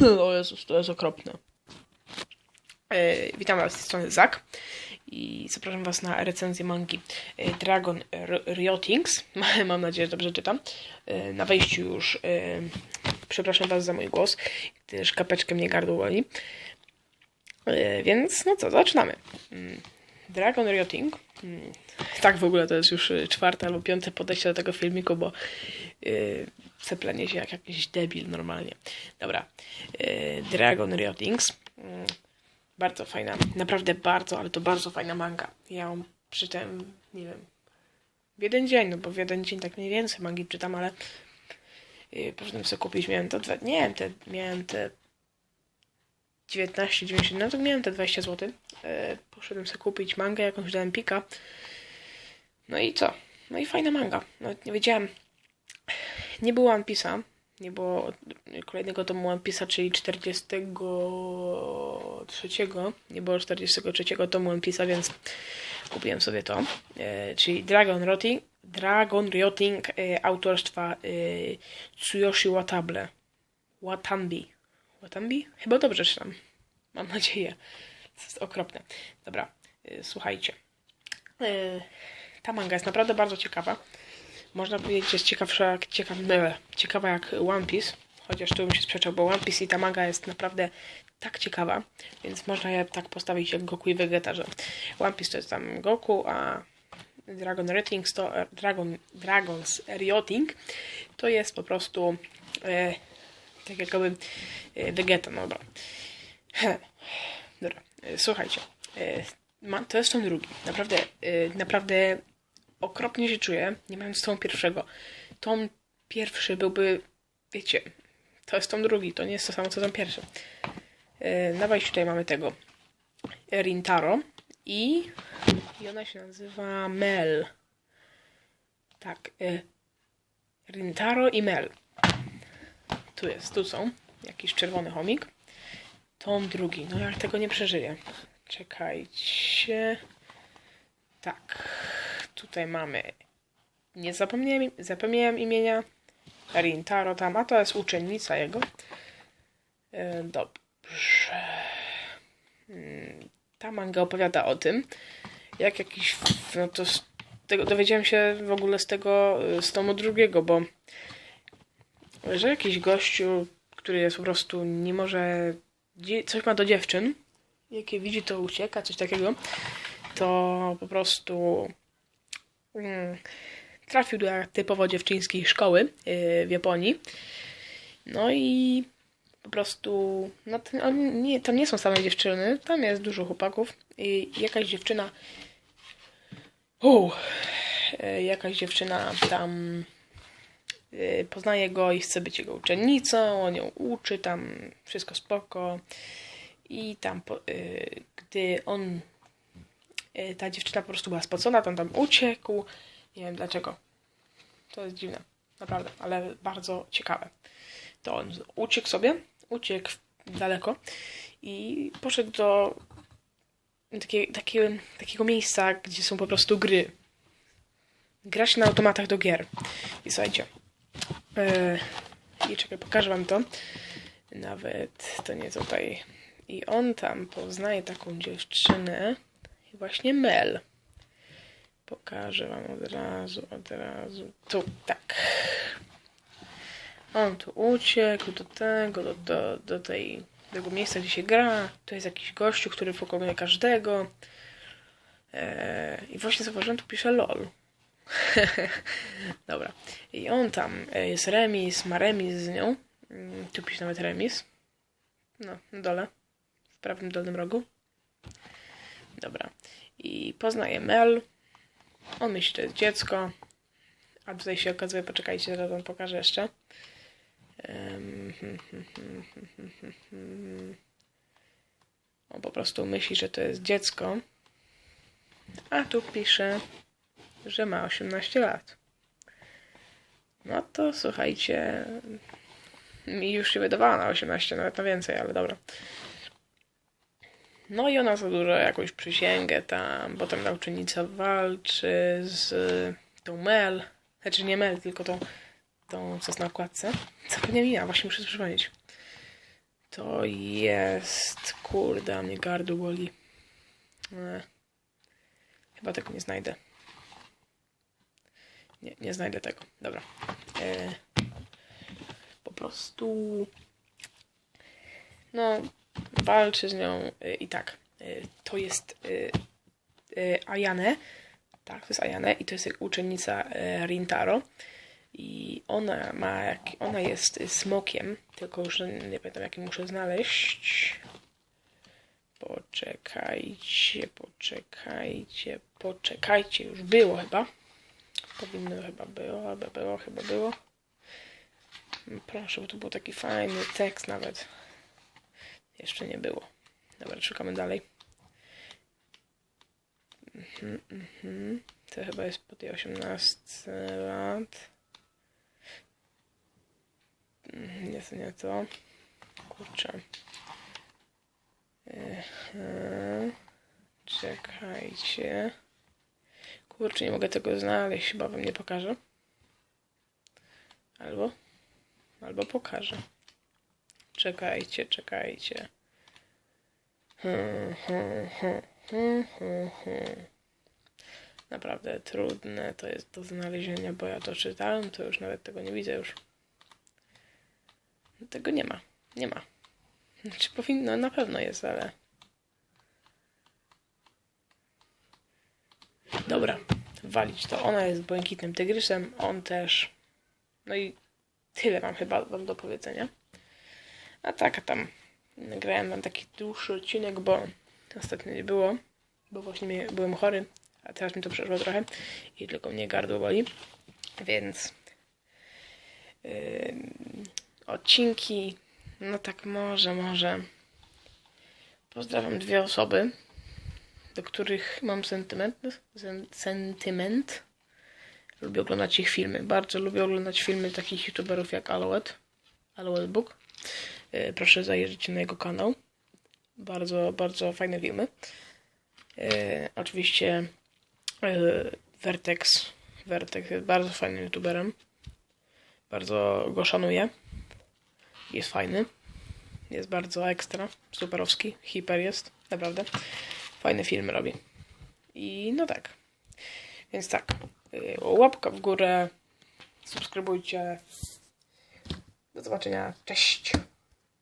o Jezus, to jest okropne. E, witam Was z tej strony Zak i zapraszam Was na recenzję mangi e, Dragon Riotings. Mam nadzieję, że dobrze czytam. E, na wejściu już przepraszam Was za mój głos, gdyż kapeczkę mnie gardło boli. E, więc no co, zaczynamy. Dragon Rioting. Mm, Tak w ogóle to jest już y, czwarte albo piąte podejście do tego filmiku, bo yy, ceplenie się jak jakiś debil normalnie. Dobra. Yy, Dragon Riotings. Yy, bardzo fajna, naprawdę bardzo, ale to bardzo fajna manga. Ja ją czytałem, nie wiem, w jeden dzień, no bo w jeden dzień tak mniej więcej mangi czytam, ale yy, poszedłem sobie kupić, miałem to, dwa, nie wiem, te, miałem te 19, 90, no to miałem te 20 zł. E, poszedłem sobie kupić mangę, jakąś do Empika. No i co? No i fajna manga. Nawet nie wiedziałem. Nie było One Piece'a. Nie było kolejnego tomu One Piece'a, czyli 43. Nie było 43 tomu One Piece'a, więc kupiłem sobie to. E, czyli Dragon Rotting, Dragon Rioting e, autorstwa Tsuyoshi Watable. Watambi. Watambi? Chyba dobrze czytam. Mam nadzieję. To jest okropne. Dobra, y, słuchajcie. Y, ta manga jest naprawdę bardzo ciekawa. Można powiedzieć, że jest ciekawsza ciekaw, e, ciekawa jak One Piece. Chociaż tu bym się sprzeczał, bo One Piece i ta manga jest naprawdę tak ciekawa, więc można je tak postawić jak Goku i Vegeta, że One Piece to jest tam Goku, a Dragon Ratings to Dragon, Dragons Rioting to jest po prostu e, tak jakby e, Vegeta, no dobra. Dobra, e, słuchajcie. e, To jest tom drugi. Naprawdę, e, naprawdę okropnie się czuję, nie mając tomu pierwszego. Tom pierwszy byłby, wiecie, to jest tom drugi, to nie jest to samo co tom pierwszy. Na wejściu tutaj mamy tego Rintaro i, i ona się nazywa Mel. Tak, Rintaro i Mel. Tu jest, tu są. Jakiś czerwony chomik. Tom drugi. No jak tego nie przeżyję. Czekajcie. Tak. Tutaj mamy. Nie zapomniałem, zapomniałem imienia. Rintaro tam, a to jest uczennica jego. E, Dobrze. Mm, Ta manga opowiada o tym, jak jakiś. No to z tego, dowiedziałem się w ogóle z tego, y, z tomu drugiego, bo że jakiś gościu, który jest po prostu, nie może, coś ma do dziewczyn, jakie widzi, to ucieka, coś takiego, to po prostu mm, trafił do typowo dziewczyńskiej szkoły yy, w Japonii. No i po prostu, no to, nie, tam nie są same dziewczyny, tam jest dużo chłopaków i jakaś dziewczyna, u, yy, jakaś dziewczyna tam poznaje go i chce być jego uczennicą, on ją uczy, tam wszystko spoko. I tam, y, gdy on, y, ta dziewczyna po prostu była spocona, on tam uciekł. Nie wiem dlaczego. To jest dziwne, naprawdę, ale bardzo ciekawe. To on uciekł sobie, uciekł daleko i poszedł do takie, takie, takiego miejsca, gdzie są po prostu gry. Gra się na automatach do gier. I słuchajcie, I czekaj, pokażę wam to. Nawet to nie tutaj. I on tam poznaje taką dziewczynę. I właśnie Mel. Pokażę wam od razu, od razu. Tu, tak. On tu uciekł do tego, do, do, do tej, tego miejsca, gdzie się gra. Tu jest jakiś gościu, który pokonuje każdego. Eee, I właśnie zauważyłem, tu pisze LOL. Dobra. I on tam e, jest remis, ma remis z nią. Mm, Tu pisze nawet remis. No, na dole. W prawym dolnym rogu. Dobra. I poznaje Mel. On myśli, że to jest dziecko. A tutaj się okazuje, poczekajcie, zaraz wam pokażę jeszcze. Hmm, hmm, hmm. On po prostu myśli, że to jest dziecko. A tu pisze, że ma 18 lat. No to słuchajcie, mi już się wydawała na 18, nawet na więcej, ale dobra. No i ona zadłuża jakąś przysięgę tam, bo tam nauczynica walczy z tą Mel. Znaczy nie Mel, tylko tą, tą co jest na okładce. Zapomniałem imienia, właśnie muszę przypomnieć. To jest... Kurde, mnie gardło boli. E, chyba tego nie znajdę. Nie, nie znajdę tego. Dobra. E, po prostu... No, walczy z nią e, i tak. E, to jest e, e, Ayane. Tak, to jest Ayane i to jest uczennica e, Rintaro. I ona ma, jak, ona jest smokiem, tylko już nie pamiętam jaki muszę znaleźć. Poczekajcie, poczekajcie, poczekajcie, już było chyba. Powinno chyba było, chyba było, chyba było. Proszę, bo tu był taki fajny tekst nawet. Jeszcze nie było. Dobra, szukamy dalej. Mhm, mhm. To chyba jest po tej 18 lat. Mhm, Nie to nie to. Kurczę. Czekajcie. Kurczę, nie mogę tego znaleźć. Chyba wam nie pokażę. Albo. Albo pokażę. Czekajcie, czekajcie. Hmm, hmm, hmm. Naprawdę trudne to jest do znalezienia, bo ja to czytałem, to już nawet tego nie widzę już. Tego nie ma. Nie ma. Czy powinno? Na pewno jest, ale... Dobra, walić to. Ona jest błękitnym tygrysem, on też. No i tyle mam chyba wam do powiedzenia. A tak, tam nagrałem wam taki dłuższy odcinek, bo ostatnio nie było, bo właśnie byłem chory, a teraz mi to przeszło trochę i tylko mnie gardło boli. Więc yy, odcinki, no tak może, może. Pozdrawiam dwie osoby, do których mam sentyment. sen- sentyment. Lubię oglądać ich filmy. Bardzo lubię oglądać filmy takich youtuberów jak Alouette. Alouette Book. Yy, Proszę zajrzeć na jego kanał. Bardzo, bardzo fajne filmy. Yy, oczywiście yy, Vertex. Vertex jest bardzo fajnym youtuberem. Bardzo go szanuję. Jest fajny. Jest bardzo ekstra. Superowski. Hiper jest. Naprawdę. Fajne filmy robi. I no tak. Więc tak. yy, Łapka w górę. Subskrybujcie. Do zobaczenia. Cześć.